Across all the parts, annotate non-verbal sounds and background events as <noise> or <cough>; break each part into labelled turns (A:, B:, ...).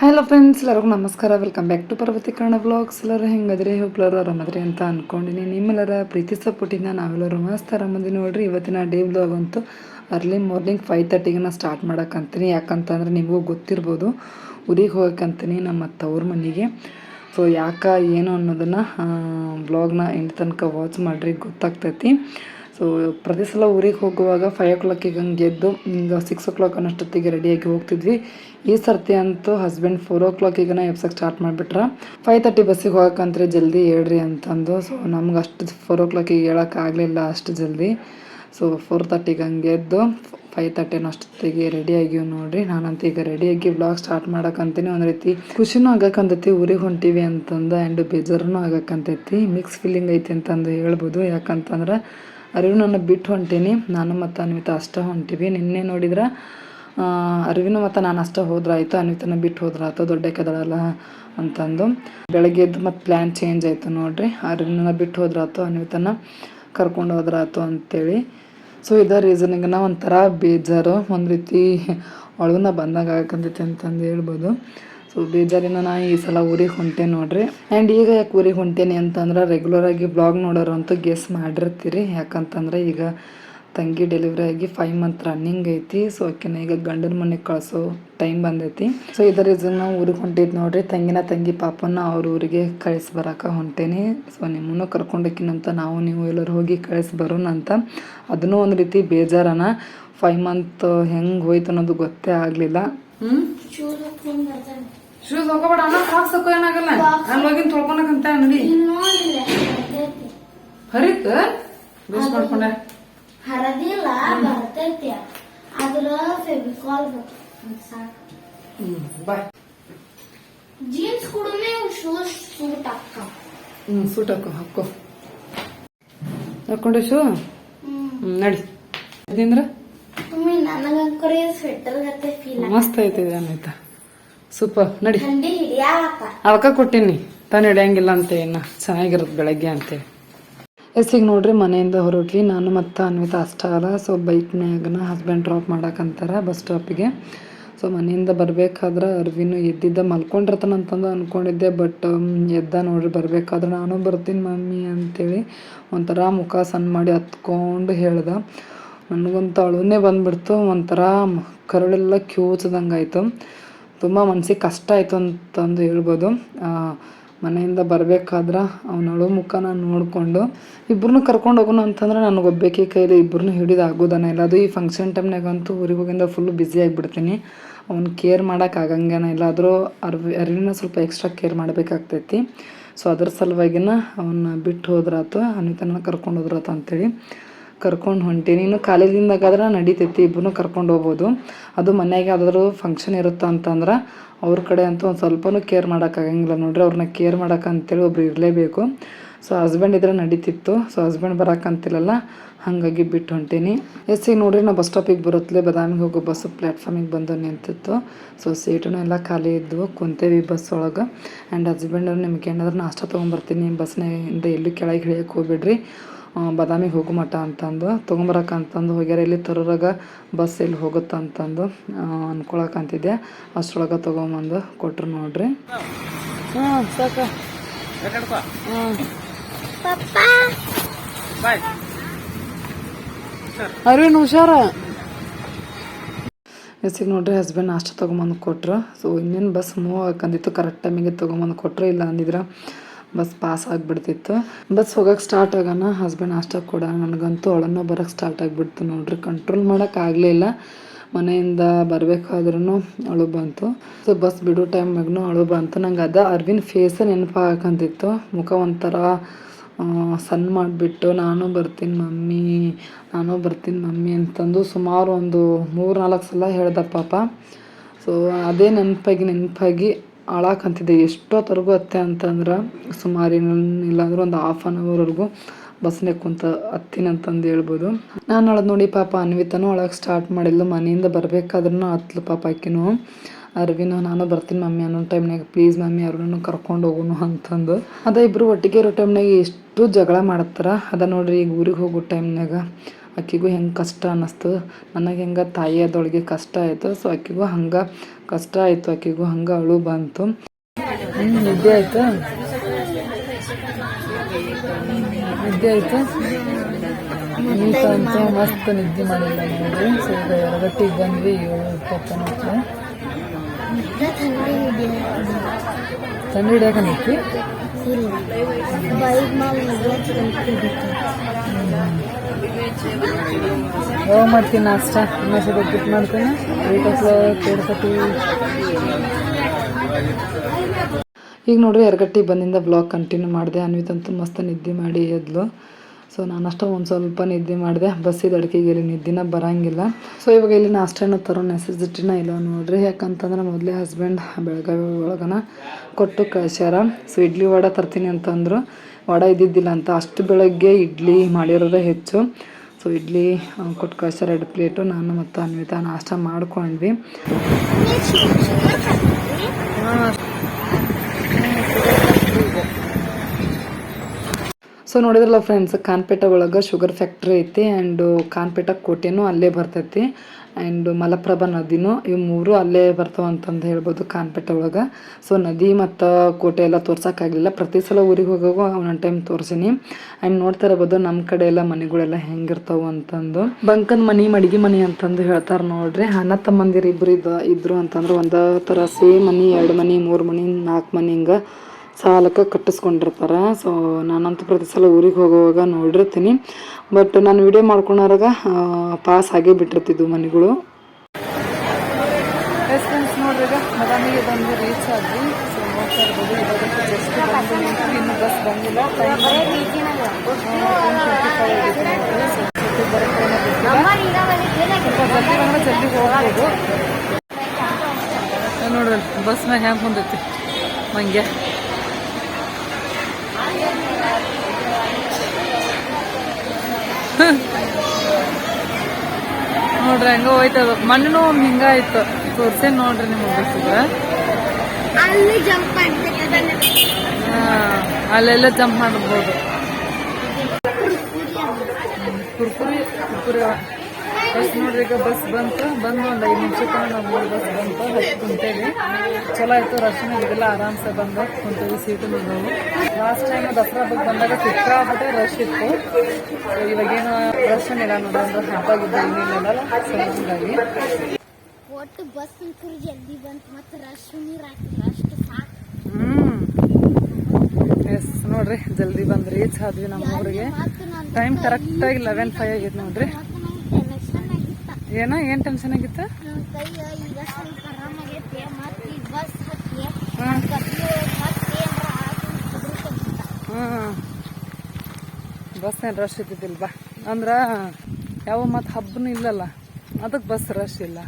A: Hello friends ಎಲ್ಲರಿಗೂ ನಮಸ್ಕಾರ. Welcome back to Parvathi Kannada vlogs ಎಲ್ಲರೂ ಹೆಂಗದ್ರಿ? ಹೋಗ್ಲರು ಆರಾಮದ್ರಿ ಅಂತ ಅಂದ್ಕೊಂಡಿನಿ ನಿಮ್ಮೆಲ್ಲರ ಪ್ರೀತಿ ಸಪೋರ್ಟಿಂದ ನಾವೆಲ್ಲರೂ ಮಸ್ತ್ ಆರಾಮದಿ ನೋಡ್ರಿ. ಇವತ್ತಿನ ಡೇ ಬ್ಲಾಗ್ ಅಂತೂ ಅರ್ಲಿ ಮಾರ್ನಿಂಗ್ ಫೈವ್ ತರ್ಟಿಗೆ ನಾನು ಸ್ಟಾರ್ಟ್ ಮಾಡೋಕ್ಕಂತೀನಿ ಯಾಕಂತಂದ್ರೆ ನಿಮಗೂ ಗೊತ್ತಿರ್ಬೋದು. ಊರಿಗೆ ಹೋಗಕ್ಕಂತೀನಿ ನಮ್ಮ ತವ್ರ ಮನೆಗೆ. ಸೊ ಯಾಕೆ, ಏನು ಅನ್ನೋದನ್ನು ಬ್ಲಾಗ್ನ ಎಂಟು ತನಕ ವಾಚ್ ಮಾಡಿರಿ ಗೊತ್ತಾಗ್ತೈತಿ. ಸೊ, ಪ್ರತಿ ಸಲ ಊರಿಗೆ ಹೋಗುವಾಗ ಫೈವ್ ಓ ಕ್ಲಾಕಿಗೆ ಹಂಗೆ ಎದ್ದು, ಹಿಂಗೆ ಸಿಕ್ಸ್ ಓ ಕ್ಲಾಕ್ ಅನ್ನೋಷ್ಟೊತ್ತಿಗೆ ರೆಡಿಯಾಗಿ ಹೋಗ್ತಿದ್ವಿ. ಈ ಸರ್ತಿ ಅಂತೂ ಹಸ್ಬೆಂಡ್ ಫೋರ್ ಓ ಕ್ಲಾಕಿಗೆ ಎಬ್ಸಕ್ಕೆ ಸ್ಟಾರ್ಟ್ ಮಾಡಿಬಿಟ್ರ. ಫೈವ್ ತರ್ಟಿ ಬಸ್ಸಿಗೆ ಹೋಗಕ್ಕಂತ್ರೆ ಜಲ್ದಿ ಹೇಳ್ರಿ ಅಂತಂದು. ಸೊ ನಮ್ಗೆ ಅಷ್ಟು ಫೋರ್ ಓ ಕ್ಲಾಕಿಗೆ ಹೇಳೋಕ್ಕಾಗಲಿಲ್ಲ ಅಷ್ಟು ಜಲ್ದಿ. ಸೊ ಫೋರ್ ತರ್ಟಿಗೆ ಹಂಗೆ ಎದ್ದು ಫೈವ್ ತರ್ಟಿನ ಅಷ್ಟೊತ್ತಿಗೆ ರೆಡಿ ಆಗಿವಿ ನೋಡ್ರಿ. ನಾನಂತ ಈಗ ರೆಡಿಯಾಗಿ ಬ್ಲಾಗ್ ಸ್ಟಾರ್ಟ್ ಮಾಡಕ್ಕಂತೀನಿ ಒಂದು ರೀತಿ. ಖುಷಿನೂ ಆಗಕ್ಕಂತೈತಿ ಊರಿಗೆ ಹೊಂಟೀವಿ ಅಂತಂದು ಆ್ಯಂಡ್ ಬೇಜಾರನೂ ಆಗಕ್ಕಂತೈತಿ ಮಿಕ್ಸ್ ಫೀಲಿಂಗ್ ಐತಿ ಅಂತಂದು ಹೇಳ್ಬೋದು. ಯಾಕಂತಂದ್ರೆ ಅರಿವು ನನ್ನ ಬಿಟ್ಟು ಹೊಂಟೀನಿ. ನಾನು ಮತ್ತು ಅನ್ವಿತಾ ಅಷ್ಟೇ ಹೊಂಟೀವಿ. ನಿನ್ನೆ ನೋಡಿದ್ರೆ ಅರಿವಿನ ಮತ್ತು ನಾನು ಅಷ್ಟೇ ಹೋದ್ರಾಯ್ತು. ಅನ್ವಿತನ ಬಿಟ್ಟು ಹೋದ್ರಾಯ್ತು. ದೊಡ್ಡ ಕದಳಲ್ಲ ಅಂತಂದು. ಬೆಳಗ್ಗೆ ಎದ್ದು ಮತ್ತು ಪ್ಲ್ಯಾನ್ ಚೇಂಜ್ ಆಯಿತು ನೋಡ್ರಿ. ಅರಿವಿನ ಬಿಟ್ಟು ಹೋದ್ರಾಯ್ತು, ಅನ್ವಿತನ ಕರ್ಕೊಂಡು ಹೋದ್ರಾಯ್ತು ಅಂತೇಳಿ. ಸೊ ಇದೇ ರೀಸನಿಗೆ ಒಂಥರ ಬೇಜಾರು. ಒಂದು ರೀತಿ ಅಳುನ ಬಂದಾಗ ಆಗಕ್ಕಂತೈತಿ ಅಂತಂದು ಹೇಳ್ಬೋದು. ಸೊ ಬೇಜಾರಿನ ನಾ ಈ ಸಲ ಊರಿಗೆ ಹೊಂಟೇನೆ ನೋಡ್ರಿ. ಆ್ಯಂಡ್ ಈಗ ಯಾಕೆ ಊರಿಗೆ ಹೊಂಟೇನಿ ಅಂತಂದ್ರೆ ರೆಗ್ಯುಲರಾಗಿ ಬ್ಲಾಗ್ ನೋಡೋರು ಅಂತೂ ಗೆಸ್ ಮಾಡಿರ್ತೀರಿ. ಯಾಕಂತಂದ್ರೆ ಈಗ ತಂಗಿ ಡೆಲಿವರಿ ಆಗಿ ಫೈವ್ ಮಂತ್ ರನ್ನಿಂಗ್ ಐತಿ. ಸೊ ಆಕಿನ ಈಗ ಗಂಡನ ಮನೆಗೆ ಕಳಿಸೋ ಟೈಮ್ ಬಂದೈತಿ. ಸೊ ಇದರ ನಾವು ಊರಿಗೆ ಹೊಂಟಿದ್ದು ನೋಡ್ರಿ. ತಂಗಿನ ತಂಗಿ ಪಾಪನ ಅವ್ರ ಊರಿಗೆ ಕಳಿಸಿ ಬರಕ್ಕೆ ಹೊಂಟೇನಿ. ಸೊ ನಿಮ್ಮನ್ನು ಕರ್ಕೊಂಡಕ್ಕಿನಂತ ನಾವು ನೀವು ಎಲ್ಲರೂ ಹೋಗಿ ಕಳಿಸಿ ಬರೋಣ ಅಂತ. ಅದನ್ನೂ ಒಂದು ರೀತಿ ಬೇಜಾರನ. ಫೈವ್ ಮಂತ್ ಹೆಂಗೆ ಹೋಯ್ತು ಅನ್ನೋದು ಗೊತ್ತೇ ಆಗಲಿಲ್ಲ. ಶೂಸ್ ಹೋಗಬೇಡ ಅಣ್ಣ ಸಾಕ್ಸ್ ಹಾಕೋ ಏನಾಗಲ್ಲ? ನಾನು ಹೋಗಿನ್ ತೊಳ್ಕೊಳಕಂತ ನಡಿ ಹರಿತ್ ಬೇಸ್ ಮಾಡ್ಕೊಂಡೆ.
B: ಹರದಿಲ್ಲ ಬರ್ತೈತಿ. ಅದ್ರ ಫೆವಿಕಾಲ್
A: ಬಾಯ್.
B: ಜೀನ್ಸ್ ಕೂಡನೆ ಶೂಸ್ ಸೂಟ್ ಹಾಕ.
A: ಹ್ಮ್ ಸೂಟ್ ಹಾಕೋ ಹಾಕೋ. ಹಾಕೊಂಡೆ ಶೂ? ನಡಿ.
B: ಫೀಲ್
A: ಮಸ್ತ್ ಐತೆ ಆಯ್ತಾ? ಸೂಪರ್ ನಡಿ. ಅವಕ ಕೊಟ್ಟಿನಿ. ತಾನ ಹಿಡಿಯಂಗಿಲ್ಲ ಅಂತ ಏನ ಚೆನ್ನಾಗಿರುತ್ತೆ ಬೆಳಗ್ಗೆ ಅಂತೇಳಿ ಈಗ ನೋಡ್ರಿ ಮನೆಯಿಂದ ಹೊರಟ್ವಿ. ನಾನು ಮತ್ತೆ ಅನ್ವಿತಾ ಅಷ್ಟೇ ಅಲ್ಲ ಸೊ ಬೈಕ್ನ್ಯಾಗನ ಹಸ್ಬೆಂಡ್ ಡ್ರಾಪ್ ಮಾಡಕ್ಕಂತಾರ ಬಸ್ ಸ್ಟಾಪಿಗೆ ಸೊ ಮನೆಯಿಂದ ಬರಬೇಕಾದ್ರೆ ಅರ್ವಿನೂ ಎದ್ದಿದ್ದ ಮಲ್ಕೊಂಡಿರ್ತಾನ ಅಂತಂದು ಅಂದ್ಕೊಂಡಿದ್ದೆ ಬಟ್ ಎದ್ದ ನೋಡ್ರಿ ಬರಬೇಕಾದ್ರೆ ನಾನು ಬರ್ತೀನಿ ಮಮ್ಮಿ ಅಂತೇಳಿ ಒಂಥರ ಮುಖ ಸಣ್ಣ ಮಾಡಿ ಹತ್ಕೊಂಡು ಹೇಳ್ದ. ನನಗಂತೂ ಅಳುನೇ ಬಂದ್ಬಿಡ್ತು ಒಂಥರ ಕರಳೆಲ್ಲ ಕರುಳೆಲ್ಲ ಕ್ಯೂಚದಂಗೆ ಆಯಿತು ತುಂಬ ಮನ್ಸಿಗೆ ಕಷ್ಟ ಆಯಿತು ಅಂತಂದು ಹೇಳ್ಬೋದು. ಮನೆಯಿಂದ ಬರಬೇಕಾದ್ರೆ ಅವ್ನ ಅಳು ಮುಖನ ನೋಡಿಕೊಂಡು ಇಬ್ಬರನ್ನೂ ಕರ್ಕೊಂಡು ಹೋಗೋಣ ಅಂತಂದ್ರೆ ನನಗೆ ಒಬ್ಬಾಕಿ ಕೈಲಿ ಇಬ್ಬರನ್ನೂ ಹಿಡಿದು ಆಗೋದನ್ನ ಇಲ್ಲ. ಅದು ಈ ಫಂಕ್ಷನ್ ಟೈಮ್ನಾಗಂತೂ ಊರಿಗೆ ಹೋಗಿಂದ ಫುಲ್ ಬ್ಯುಸಿ ಆಗಿಬಿಡ್ತೀನಿ. ಅವ್ನು ಕೇರ್ ಮಾಡೋಕೆ ಆಗಂಗೇನ ಇಲ್ಲ. ಆದರೂ ಅರ್ವಿ, ಅರಿವಿನ ಸ್ವಲ್ಪ ಎಕ್ಸ್ಟ್ರಾ ಕೇರ್ ಮಾಡಬೇಕಾಗ್ತೈತಿ. ಸೊ ಅದ್ರ ಸಲುವಾಗಿನ ಅವನ್ನ ಬಿಟ್ಟು ಹೋದ್ರಾತು ಅನಿತನ ಕರ್ಕೊಂಡು ಹೋದ್ರಾತು ಅಂತೇಳಿ ಕರ್ಕೊಂಡು ಹೊಂಟೀನಿ ಇನ್ನು ಕಾಲೇಜಿಂದಾಗಾದ್ರೆ ನಡೀತೈತಿ ಇಬ್ಬರೂ ಕರ್ಕೊಂಡು ಹೋಗ್ಬೋದು. ಅದು ಮನ್ಯಾಗ ಯಾವ್ದಾದ್ರು ಫಂಕ್ಷನ್ ಇರುತ್ತೆ ಅಂತಂದ್ರೆ, ಅವ್ರ ಕಡೆ ಅಂತೂ ಒಂದು ಸ್ವಲ್ಪನೂ ಕೇರ್ ಮಾಡೋಕ್ಕಾಗಂಗಿಲ್ಲ ನೋಡ್ರಿ ಅವ್ರನ್ನ ಕೇರ್ ಮಾಡೋಕೆ ಅಂತೇಳಿ ಒಬ್ರು ಇರಲೇಬೇಕು. ಸೊ ಹಸ್ಬೆಂಡ್ ಇದ್ರೆ ನಡೀತಿತ್ತು. ಸೊ ಹಸ್ಬೆಂಡ್ ಬರೋಕ್ಕಂತಿಲ್ಲಲ್ಲ ಹಾಗಾಗಿ ಬಿಟ್ಟು ಹೊಂಟೀನಿ. ಈಗ ನೋಡ್ರಿ ನಾವು ಬಸ್ ಸ್ಟಾಪಿಗೆ ಬರುತ್ತಲೇ ಬದಾಮಿಗೆ ಹೋಗೋ ಬಸ್ ಪ್ಲ್ಯಾಟ್ಫಾರ್ಮಿಗೆ ಬಂದು ನಿಂತಿತ್ತು. ಸೊ ಸೀಟೂ ಎಲ್ಲ ಖಾಲಿ ಇದ್ವು. ಕುಂತೇವಿ ಬಸ್ ಒಳಗೆ. ಆ್ಯಂಡ್ ಹಸ್ಬೆಂಡ್ ನಿಮ್ಗೆ ಏನಾದ್ರು ನಾಷ್ಟ ತೊಗೊಂಬರ್ತೀನಿ ಬಸ್ನಿಂದ ಎಲ್ಲೂ ಕೆಳಗೆ ಹಿಡಿಯೋಕೆ ಹೋಗ್ಬೇಡ್ರಿ. ಬಾದಾಮಿಗೆ ಹೋಗೋ ಮಟ್ಟ ಅಂತಂದು ತೊಗೊಂಬರಕ್ಕೆ ಅಂತಂದು ಹೋಗ್ಯಾರ. ಇಲ್ಲಿ ತರೋರಾಗ ಬಸ್ ಇಲ್ಲಿ ಹೋಗುತ್ತೆ ಅಂತಂದು ಅನ್ಕೊಳಕಂತಿದ್ದೆ ಅಷ್ಟರೊಳಗೆ ತೊಗೊಂಬಂದು ಕೊಟ್ರು ನೋಡ್ರಿ. ಅರವಿಂದ್ ಹುಷಾರ? ಎಸಿಗೆ ನೋಡ್ರಿ ಹಸ್ಬೆಂಡ್ ಅಷ್ಟು ತೊಗೊಂಬಂದು ಕೊಟ್ರು. ಸೊ ಇನ್ನೇನು ಬಸ್ ಮೂವ್ ಹಾಕಂದಿತ್ತು ಕರೆಕ್ಟ್ ಟೈಮಿಗೆ ತೊಗೊಂಬಂದು ಕೊಟ್ಟರು ಇಲ್ಲ ಅಂದಿದ್ರೆ ಬಸ್ ಪಾಸ್ ಆಗಿಬಿಡ್ತಿತ್ತು. ಬಸ್ ಹೋಗಕ್ಕೆ ಸ್ಟಾರ್ಟ್ ಆಗೋಣ ಹಸ್ಬೆಂಡ್ ಅಷ್ಟಾಗ ಕೊಡ ನನಗಂತೂ ಅವಳನ್ನು ಬರೋಕ್ಕೆ ಸ್ಟಾರ್ಟ್ ಆಗಿಬಿಡ್ತು ನೋಡ್ರಿ. ಕಂಟ್ರೋಲ್ ಮಾಡೋಕ್ಕಾಗಲಿಲ್ಲ ಮನೆಯಿಂದ ಬರಬೇಕಾದ್ರೂ ಅಳು ಬಂತು. ಸೊ ಬಸ್ ಬಿಡೋ ಟೈಮ್ನಾಗೂ ಅಳು ಬಂತು. ನಂಗೆ ಅದ ಅರ್ವಿನ್ ಫೇಸ್ ನೆನಪಾಗಂತಿತ್ತು ಮುಖ ಒಂಥರ ಸಣ್ಣ ಮಾಡಿಬಿಟ್ಟು, ನಾನು ಬರ್ತೀನಿ ಮಮ್ಮಿ, ನಾನು ಬರ್ತೀನಿ ಮಮ್ಮಿ ಅಂತಂದು ಸುಮಾರು ಒಂದು ಮೂರು ನಾಲ್ಕು ಸಲ ಹೇಳ್ದ ಪಾಪ. ಸೊ ಅದೇ ನೆನಪಾಗಿ ನೆನಪಾಗಿ ಅಳಾಕಂತಿದ್ದೆ ಎಷ್ಟೊತ್ತವರೆಗೂ ಹತ್ತೆ ಅಂತಂದ್ರೆ ಸುಮಾರು ಇಲ್ಲಾಂದ್ರೆ ಒಂದು ಹಾಫ್ ಆನ್ ಅವರ್ವರೆಗೂ ಬಸ್ನೆ ಕುಂತ ಹತ್ತೀನಿ ಅಂತಂದು ಹೇಳ್ಬೋದು. ನಾನು ಅಳದ್ ನೋಡಿ ಪಾಪ ಅನ್ವಿತನೂ ಅಳಕ್ಕೆ ಸ್ಟಾರ್ಟ್ ಮಾಡಿದ್ಲು. ಮನೆಯಿಂದ ಬರಬೇಕಾದ್ರೂ ಹತ್ಲು ಪಾಪ ಆಕಿನೂ. ಅರ್ವಿನ ನಾನು ಬರ್ತೀನಿ ಮಮ್ಮಿ ಅನ್ನೋ ಟೈಮ್ನಾಗ ಪ್ಲೀಸ್ ಮಮ್ಮಿ ಅವ್ರನ್ನೂ ಕರ್ಕೊಂಡು ಹೋಗೋನು ಅಂತಂದು. ಅದ ಇಬ್ಬರು ಒಟ್ಟಿಗೆ ಇರೋ ಟೈಮ್ನಾಗ ಎಷ್ಟು ಜಗಳ ಮಾಡ್ತಾರ ಅದ ನೋಡ್ರಿ ಈಗ ಊರಿಗೆ ಹೋಗೋ ಟೈಮ್ನಾಗ ಆಕಿಗೂ ಹೆಂಗೆ ಕಷ್ಟ ಅನ್ನಿಸ್ತು. ನನಗೆ ಹೆಂಗೆ ತಾಯಿಯದೊಳಗೆ ಕಷ್ಟ ಆಯಿತು. ಸೊ ಆಕಿಗೂ ಹಂಗೆ ಕಷ್ಟ ಆಯಿತು. ಆಕಿಗೂ ಹಂಗೆ ಅಳು ಬಂತು. ನಿದ್ದೆ ಆಯಿತು? ನಿದ್ದೆ ಆಯಿತು? ಈಗಂತೂ ಮಸ್ತ್ ನಿದ್ದೆ ಮಾಡಿಲ್ಲ ನೋಡ್ರಿ ಸೊ ಈಗ ಎರಗಟ್ಟಿಗೆ ಬಂದ್ವಿ. ಏಳು
B: ಬೈಕ್ ಮೇಲೆ
A: ಯಾವಾಗ ಮಾಡ್ತೀನಿ ನಾಷ್ಟ. ಸ್ವಲ್ಪ ಗಿಫ್ಟ್ ಮಾಡ್ತೀನಿ. ಏಟ್ ತೋಡ್ಸತಿ ಈಗ ನೋಡ್ರಿ, ಎರಗಟ್ಟಿ ಬಂದಿಂದ ಬ್ಲಾಗ್ ಕಂಟಿನ್ಯೂ ಮಾಡಿದೆ. ಅನ್ವಿತಂತೂ ಮಸ್ತ್ ನಿದ್ದೆ ಮಾಡಿ ಎದ್ಲು. ಸೊ ನಾನು ಅಷ್ಟೇ ಒಂದು ಸ್ವಲ್ಪ ನಿದ್ದೆ ಮಾಡಿದೆ. ಬಸ್ಸಿದ ಅಡಿಕೆಗೆ ಇಲ್ಲಿ ನಿದ್ದಿನ ಬರಂಗಿಲ್ಲ. ಸೊ ಇವಾಗ ಇಲ್ಲಿ ನಾಷ್ಟನ ತರೋ ನೆಸೆಸಿಟಿನ ಇಲ್ಲ ನೋಡ್ರಿ. ಯಾಕಂತಂದ್ರೆ ಮೊದಲೇ ಹಸ್ಬೆಂಡ್ ಬೆಳಗಾವಿ ಒಳಗನ ಕೊಟ್ಟು ಕಳ್ಸ್ಯಾರ. ಸೊ ಇಡ್ಲಿ ವಡ ತರ್ತೀನಿ ಅಂತಂದ್ರು. ವಡ ಇದ್ದಿದ್ದಿಲ್ಲ ಅಂತ. ಅಷ್ಟು ಬೆಳಗ್ಗೆ ಇಡ್ಲಿ ಮಾಡಿರೋದೇ ಹೆಚ್ಚು. ಸೊ ಇಡ್ಲಿ ಕೊಟ್ಟು ಕಳ್ಸಾರ ಎರಡು ಪ್ಲೇಟು ನಾನು ಮತ್ತು ಅನ್ವಿತಾ ನಾಷ್ಟ ಮಾಡ್ಕೊಂಡ್ವಿ. ಸೊ ನೋಡಿದ್ರಲ್ಲ ಫ್ರೆಂಡ್ಸ್ ಕಾನ್ಪೇಟ ಒಳಗೆ ಶುಗರ್ ಫ್ಯಾಕ್ಟ್ರಿ ಐತಿ ಆ್ಯಂಡು ಕಾನ್ಪೇಟ ಕೋಟೆನೂ ಅಲ್ಲೇ ಬರ್ತೈತಿ. ಆ್ಯಂಡ್ ಮಲಪ್ರಭಾ ನದಿನೂ ಇವು ಮೂರು ಅಲ್ಲೇ ಬರ್ತಾವ ಅಂತಂದು ಹೇಳ್ಬೋದು ಕಾನ್ಪೇಟೆ ಒಳಗೆ. ಸೊ ನದಿ ಮತ್ತು ಕೋಟೆ ಎಲ್ಲ ತೋರ್ಸೋಕ್ಕಾಗಲಿಲ್ಲ ಪ್ರತಿ ಸಲ ಊರಿಗೆ ಹೋಗೋ ಒಂದೊಂದು ಟೈಮ್ ತೋರಿಸೀನಿ. ಆ್ಯಂಡ್ ನೋಡ್ತಾ ಇರ್ಬೋದು ನಮ್ಮ ಕಡೆ ಎಲ್ಲ ಮನೆಗಳೆಲ್ಲ ಹೆಂಗಿರ್ತಾವೆ ಅಂತಂದು. ಬಂಕನ ಮನಿ, ಮಡಿಗೆ ಮನಿ ಅಂತಂದು ಹೇಳ್ತಾರೆ ನೋಡ್ರಿ. ಅಣ್ಣ ತಮ್ಮಂದಿರು ಇಬ್ಬರು ಇದ್ದ ಇದ್ರು ಅಂತಂದ್ರೆ ಒಂದೇ ಥರ ಸೇಮ್ ಮನಿ, ಎರಡು ಮನಿ, ಮೂರು ಮನಿ, ನಾಲ್ಕು ಮನಿ ಹಿಂಗೆ ಸಾಲಕ್ಕೆ ಕಟ್ಟಿಸ್ಕೊಂಡಿರ್ತಾರೆ. ಸೊ ನಾನಂತೂ ಪ್ರತಿ ಸಲ ಊರಿಗೆ ಹೋಗುವಾಗ ನೋಡಿರ್ತೀನಿ. ಬಟ್ ನಾನು ವಿಡಿಯೋ ಮಾಡ್ಕೊಳೋರಾಗ ಪಾಸ್ ಆಗೇ ಬಿಟ್ಟಿರ್ತಿದ್ವು ಮನೆಗಳು. ನೋಡ್ರಿ ಈಗ ಮದಾಮಿಗೆ ಬಂದು ರೀಚ್ ಆದ್ವಿ. ಸೊ ನೋಡ್ತಾ ಇರ್ಬೋದು. ಇವಾಗ ಜಸ್ಟ್ ಬಂದು ನಿಂತು ಇನ್ನು ಬಸ್ ಬಂದಿಲ್ಲ. ಟೈಮ್ ಜಲ್ದಿ ಬಂದ್ರೆ ಜಲ್ದಿ ಹೋಗ್ಬೋದು. ನೋಡ್ರಿ ಬಸ್ನಾಗ ಹೆಂಗೆ ಕುಂದೈತಿ ಮಂಗ್ಯ. ನೋಡ್ರಿ ಹಂಗ ಹೋಯ್ತದ ಮಣ್ಣು ಹಿಂಗ ಆಯ್ತು ತೋರ್ಸೇ ನೋಡ್ರಿ
B: ನಿಮ್ಮ ಮಾಡ್ಬೇಕು
A: ಅಲ್ಲೆಲ್ಲ ಜಂಪ್ ಮಾಡ್ಬೋದು. ಕುರ್ಕುರಿ ಕುರ್ಕುರಿ. ಬಸ್ ನೋಡ್ರಿ ಈಗ ಬಸ್ ಬಂತು. ಬಂದು ಒಂದು ಐದು ನಿಮಿಷಕ್ಕೆ ನಾವು ಮೂರು ಬಸ್ ಬಂತು. ಹತ್ತು ಕುಂತೇವಿ. ಚಲೋ ಆಯ್ತು ರಶ್ ಇದೆಲ್ಲ ಆರಾಮ್ಸೆ ಬಂದು ಕುಂತೇವಿ ಸೀಟು ನಾವು ಲಾಸ್ಟ್ ಟೈಮ್ ದಸರಾ ಹಬ್ಬಕ್ಕೆ ಬಂದಾಗ ಸಿಕ್ಕಾಪಟ್ಟೆ ರಶ್ ಇತ್ತು. ಇವಾಗೇನು ರಶ್ ಇಲ್ಲ ನೋಡಿ ಅಂದ್ರೆ ಹಬ್ಬ ಗಿಬ್ಬ ಏನಿಲ್ಲ ಸೊ ಹಂಗಾಗಿ.
B: ಒಟ್ಟು ಬಸ್ ಜಲ್ದಿ ಬಂತು? ಮತ್ತೆ ರಶ್ ನೀರು ಹಾಕಿದ್ರು ಅಷ್ಟು ಸಾಕು.
A: ಹ್ಮ್. ಎಸ್ ನೋಡ್ರಿ ಜಲ್ದಿ ಬಂದ್ ರೀಚ್ ಆದ್ವಿ ನಮ್ಮ ಊರಿಗೆ ಟೈಮ್ ಕರೆಕ್ಟ್ ಆಗಿ ಲೆವೆನ್ ಫೈವ್ ಆಗೈತೆ ನೋಡ್ರಿ
B: ಮತ್ತೆ ನಂಗೆ ಟೆನ್ಷನ್ ಆಗಿತ್ತ
A: ಏನೋ ಏನು ಟೆನ್ಷನ್ ಆಗಿತ್ತು?
B: ಮತ್ತೆ ಈ ಬಸ್ ಮತ್ತೆ
A: ಏನ್ ರಶ್ ಇದ್ದಿದ್ದಿಲ್ಲ ಬಾ. ಅಂದ್ರ ಯಾವ ಮತ್ ಹಬ್ಬನು ಇಲ್ಲಲ್ಲ ಅದಕ್ಕೆ ಬಸ್ ರಶ್ ಇಲ್ಲ.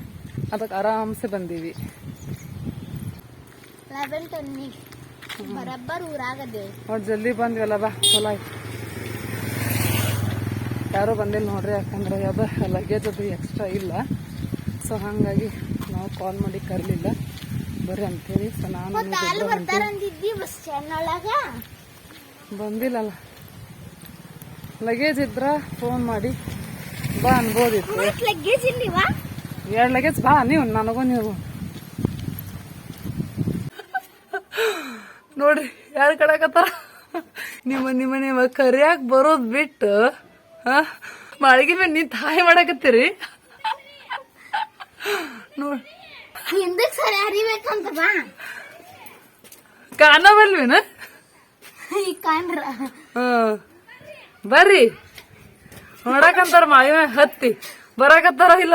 A: ಅದಕ್ಕೆ ಆರಾಮ್ಸೆ ಬಂದೀವಿ.
B: ಬರಬ್ಬರ್ ಊರಾಗದೇವಿ
A: ನೋಡಿ ಜಲ್ದಿ ಬಂದ್ವಲ್ಲ ಬಾ. ಚಲೋ ಆಯ್ತು. ಯಾರೂ ಬಂದಿಲ್ಲ ನೋಡ್ರಿ ಯಾಕಂದ್ರೆ ಅದು ಲಗೇಜ್ ಅದು ಎಕ್ಸ್ಟ್ರಾ ಇಲ್ಲ. ಸೊ ಹಾಗಾಗಿ ನಾವು ಕಾಲ್ ಮಾಡಿ ಕರಲಿಲ್ಲ. ಬರ್ರಿ ಅಂತೇಳಿ. ಸೊ ನಾನು ಬಂದಿಲ್ಲಲ್ಲ. ಲಗೇಜ್ ಇದ್ರ ಫೋನ್ ಮಾಡಿ ಬಾ ಅನ್ಬೋದಿತ್ತು. ಎರಡು ಲಗೇಜ್ ಬಾ ನೀವು ನನಗೂ ನೀವು. ನೋಡ್ರಿ ಯಾರು ಕಡಕತ್ತಾರ ನಿಮ್ಮ ನಿಮ್ಮ ನಿಮ್ಮ ಕರಿಯಾಕ ಬರೋದ್ ಬಿಟ್ಟು ಮಾಳಿಗೆ ಮೇಲೆ ನೀನ್ ತಾಯಿ ಮಾಡಕತ್ತೀರಿ? ನೋಡ್.
B: ಹಿಂದಕ್ ಸರಿ ಬಾ.
A: ಕಾಣವಲ್ವೇನ?
B: ಈ ಕಾಣ್ರ.
A: ಬರ್ರಿ. ನೋಡಕಂತಾರ ಮಾಳಿ ಹತ್ತಿ. ಬರಾಕತ್ತಾರ ಇಲ್ಲ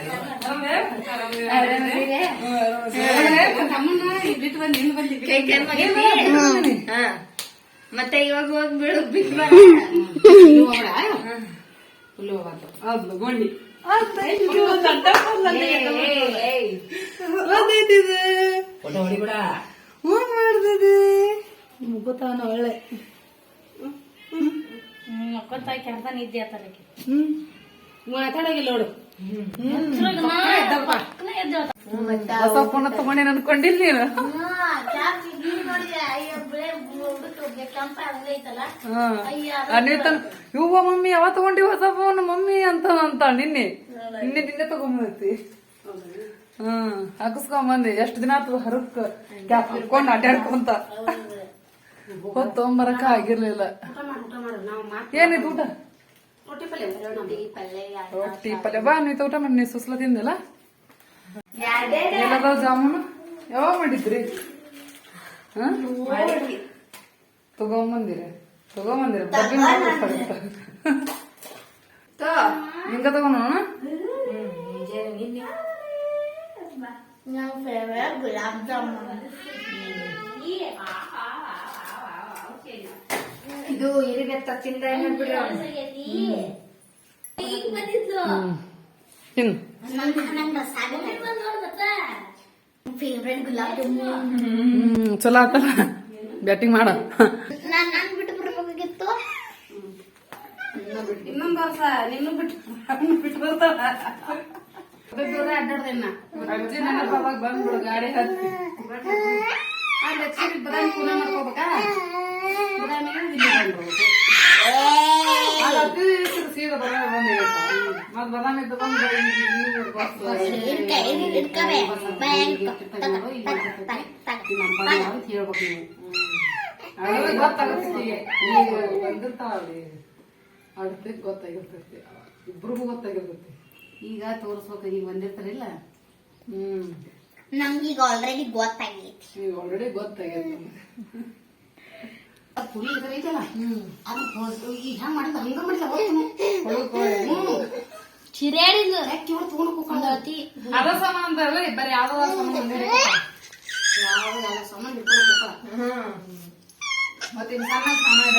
B: ಮತ್ತೆ ಇವಾಗ ಹೋಗಿ
C: ಬೀಳು
D: ಮಾಡ್ದಿದೆ ಮುಗುತಾನ ಒಳ್ಳೆ
B: ತಾಯಿ ಕೆಡ್ದ ನಿದ್ದೆ ಆತಲಕ್ಕೆ
D: ಹ್ಮ್
C: ಮಾತಾಡೋಗಿಲ್ಲ ನೋಡು
D: ಹೊಸ ಫೋನ್ ತಗೊಂಡೇನ್ ಅನ್ಕೊಂಡಿಲ್ ನೀನು. ಹಾ. ಅನಿತನ್ ಇವ್ವ ಮಮ್ಮಿ ಯಾವ ತಗೊಂಡಿ ಹೊಸ ಫೋನ್ ಮಮ್ಮಿ ಅಂತ ಅಂತ ನಿನ್ನೆ. ನಿನ್ನೆ ನಿನ್ನೆ ತಗೊಂಬಂದಿ ಹ್ಮ್ ಹಾಕಿಸ್ಕೊಂಬಂದಿ. ಎಷ್ಟ್ ದಿನ ಆತು ಹರಕ್ ಕ್ಯಾಪ್ ಹಾಕೊಂಡ್ ಅಡ್ಡಾಡ್ಕೊಂತ ಹೊತ್ತು ತೊಗೊಂಬರಕ ಆಗಿರ್ಲಿಲ್ಲ.
C: ಮಾಡು ಊಟ? ನಾವು ರೊಟ್ಟಿ ಪಲ್ಯ.
D: ರೊಟ್ಟಿ ಬಾ ನೀ ಊಟ ಮಾಡಿ ನೀ ಸುಸ್ಲ ತಿಂದಿಲ್ಲ ಎಲ್ಲದ ಜಾಮೂನು ಯಾವಾಗ ಮಾಡಿದ್ರಿ ತಗೊಂಬಂದಿರಿ ತಗೊಂಬಂದಿರಿ ಹಿಂಗ ತಗೊಂಡೋಣ
B: ಗುಲಾಬ್ ಜಾಮೂನ್
C: ಇದು ಇರಿಬೆತ್ತ ತಿಂದ
D: ಚಲೋ ಆತಲ್ಲ? ಬ್ಯಾಟಿಂಗ್ ಮಾಡ.
C: ಇನ್ನೊಂದ್ ವರ್ಷ ನಿನ್ನ ಬಿಟ್ಟು ಬಿಟ್ಟು ಬರ್ತಾರ ಅಡ್ಡಾಡ್ದೇನ
D: ಅಜ್ಜಿ ನೆನಪಾವಾಗ ಬಂದ್ಬಿಡು ಗಾಡಿ ಹತ್ತಿ.
C: ಅಲ್ಲಿ ಪುನ ಮಾಡ್ಕೋಬೇಕಾ ಬದಾಮಿ ಇಲ್ಲಿ ಬಂದ್ಬಿಡ್ಬೇಕು
D: ಅಲ್ಲಿ ಹತ್ತಿ ಸೀದಾ ಬರ ಮತ್ ಬದಾಮಿ ತಗೊಂಡ್
B: ಇಡ್ಕ ಇಡ್ಕವೆ ಬ್ಯಾಂಕ್ ತಗ ತಗ ತಗ ತಗ
C: ನಮ್ಮ ಪದ ಅಂತ ಹೇಳ್ಬೇಕು ನೀವು.
D: ಗೊತ್ತಾಗುತ್ತೆ ಈಗ ಬಂದಿರ್ತಾವಲ್ಲಿ ಅಡ್ತಿ ಗೊತ್ತಾಗಿರ್ತೈತಿ. ಇಬ್ರಿಗೂ ಗೊತ್ತಾಗಿರ್ತೈತಿ.
C: ಈಗ ತೋರಿಸ್ಬೇಕು ಈಗ ಬಂದಿರ್ತಾರಿಲ್ಲ?
D: ಹ್ಮ್.
B: ನಮ್ಗೀಗ ಆಲ್ರೆಡಿ ಗೊತ್ತಾಗೈತಿ.
D: ಈಗ ಆಲ್ರೆಡಿ ಗೊತ್ತಾಗೈತಿ.
C: ಅದು ಪುರಿ ಇದ್ರ ಐತಲ್ಲ? ಅದು ತೋರ್ಸು. ಈಗ ಹೆಂಗ್ ಮಾಡಿದ ಹಂಗ ಮಾಡಿದ ಯಾಕೆ ತಗೊಂಡು ಅತಿ
D: ಅದ ಸಮಾನ ಅಲ್ಲ ಬರೀ ಯಾವ್ದಾರ ಸಮಾನ
C: ಯಾವ ಯಾವ ಸಮಾನ ಕೂತ
D: ಹ್ಮ್. ಮತ್ತೆ ಇನ್ ಸಣ್ಣ ಸಾಮಾನ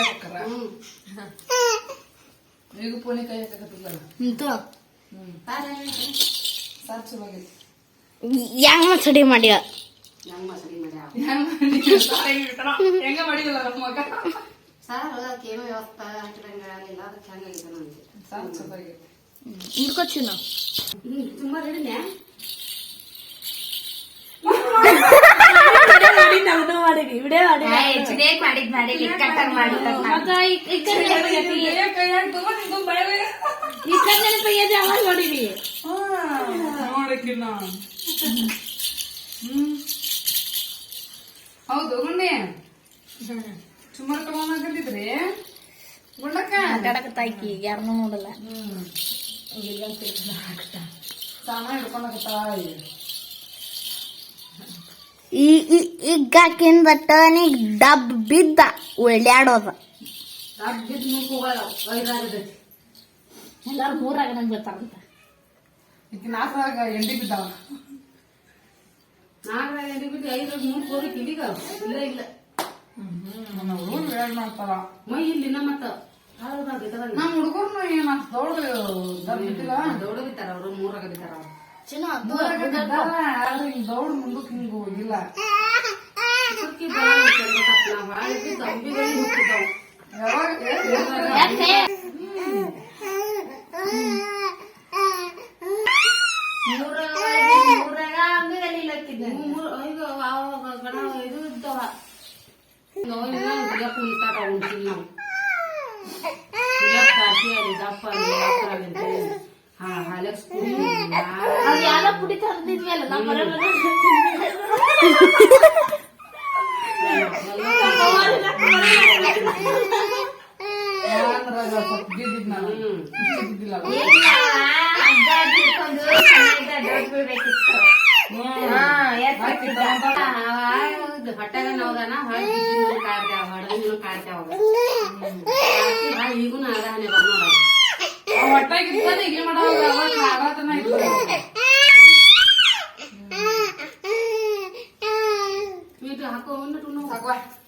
D: ಈಗ ಕೈ ಹಾಕಕತ್ತಿಲ್ಲ
B: ಇಂತು
D: ಸಾರ್ ಚಲೋ
B: ಹೆಂಗ್ ಮಸಡಿ
C: ಹೆಂಗ್ ಮಸಡಿ <laughs> ಮಾಡ್ಯಾವ
D: ಹೆಂಗ ಮಾಡಿಲ್ಲ ನಮ್ಮ ಮಗ
C: ಸಾರ್ ಅದಕ್ಕೆ ಏನೋ ವ್ಯವಸ್ಥೆ ಹಚ್ಚಿದಂಗ ಆಗಲಿಲ್ಲ ಅದಕ್ಕೆ ಹೆಂಗಾಗಿದೆ ನನಗೆ
D: ಸಾರ್ ಆಗೈತಿ
B: ಹಿಡ್ಕೊಚ್ಚುನ
C: ಹ್ಮ್ ತುಂಬಾ ರೆಡಿನೇ
D: ನೋಡಕ್ಕಿಲ್ಲ ಹ್ಮ್. ಹೌದು ಗುಂಡಿ ಸುಮಾರು ತಗೊಂಡಿದ್ರಿ ಗುಂಡಕ್ಕ?
B: ತಾಯ್ಕಿ ಯಾರನ್ನೂ ನೋಡಲ್ಲ.
D: ಸಾಮಾನು ಹಿಡ್ಕೊಂಡಾಗತ್ತಾಯಿ
B: ಈ ಡಬ್ ಬಿದ್ದ ಒಳ್ಳ್ಯಾಡೋದ
C: ಬಿದ್ದು ಮುಖ ಒಯ್ದಾಗದೈತಿ
B: ಎಲ್ಲಾರು ಮೂರಾಗ ನಂಗೆ ಬರ್ತಾರಂತ
D: ಎಂಡಿ ಬಿದ್ದಾವ
C: ನಾಲ್ಕು ಎಂಟು ಬಿಟ್ಟು ಐದು ಮೂರು ಕೋರಿ ಕಿಡಿಗ ಇಲ್ಲ ಇಲ್ಲ
D: ನಮ್ಮ ಮಾಡ್ತಾರ
C: ಮೈ ಇಲ್ಲಿ ಮತ್ತ ಹೌದಾ
D: ನಮ್ಮ ಹುಡುಗರ್ನು ಏನ ದೊಡ್ಡ ದೊಡ್ಡ ಬಿದ್ದಿಲ್ಲ
C: ದೌಡ ಬಿತ್ತಾರ ಅವರು
D: ದೌಡ್ ಮುಂದಕ್ಕೆ ಹಿಂಗ ಹೋಗಿಲ್ಲ ಯಾವಾಗ
B: ಯಾಕೆ
C: ಮೂರಾಗ ಅಂಬಿಗಲ್ಲಿ ಇಲ್ಲಕ್ಕಿದ್ದೆ ಮೂರು ಐದು ಅವಾಗ ಗಣ ಇದು ಇದ್ದವ ನೋವಿನ ಗುಲಾಬ್ ಕುಣಿತಾರ ಉಂಟಿಲ್ಲ ನಾವು ಗುಲಾಬ್ ಕಾಶಿ ಅಲ್ಲಿ ದಪ್ಪ ಅಲ್ಲಿ ಡಾಕ್ಟರ್ ಅಲ್ಲಿ ಅಂತ ಹೇಳಿ. ಹಾ ಹಾಲೆಕ್ಸ್ ಕುಡಿ
B: ಅದು ಯಾರ ಪುಡಿ ತರದಿದ್ಮೇಲೆ ನಮ್ಮ ಮನೆ
D: ಯಾರಾಗ ಸ್ವಲ್ಪ ಬಿದ್ದಿದ್ ನಾನು ಇಷ್ಟು ಬಿದ್ದಿಲ್ಲ ಅವ.
C: ಹೊಟ್ಟೆಗ ಕಾಡ್ತೇವ ಹೊಡೆದ ಕಾಡ್ತೇವ ಈಗೂ
D: ಈಗ ಇತ್ತು. Vai.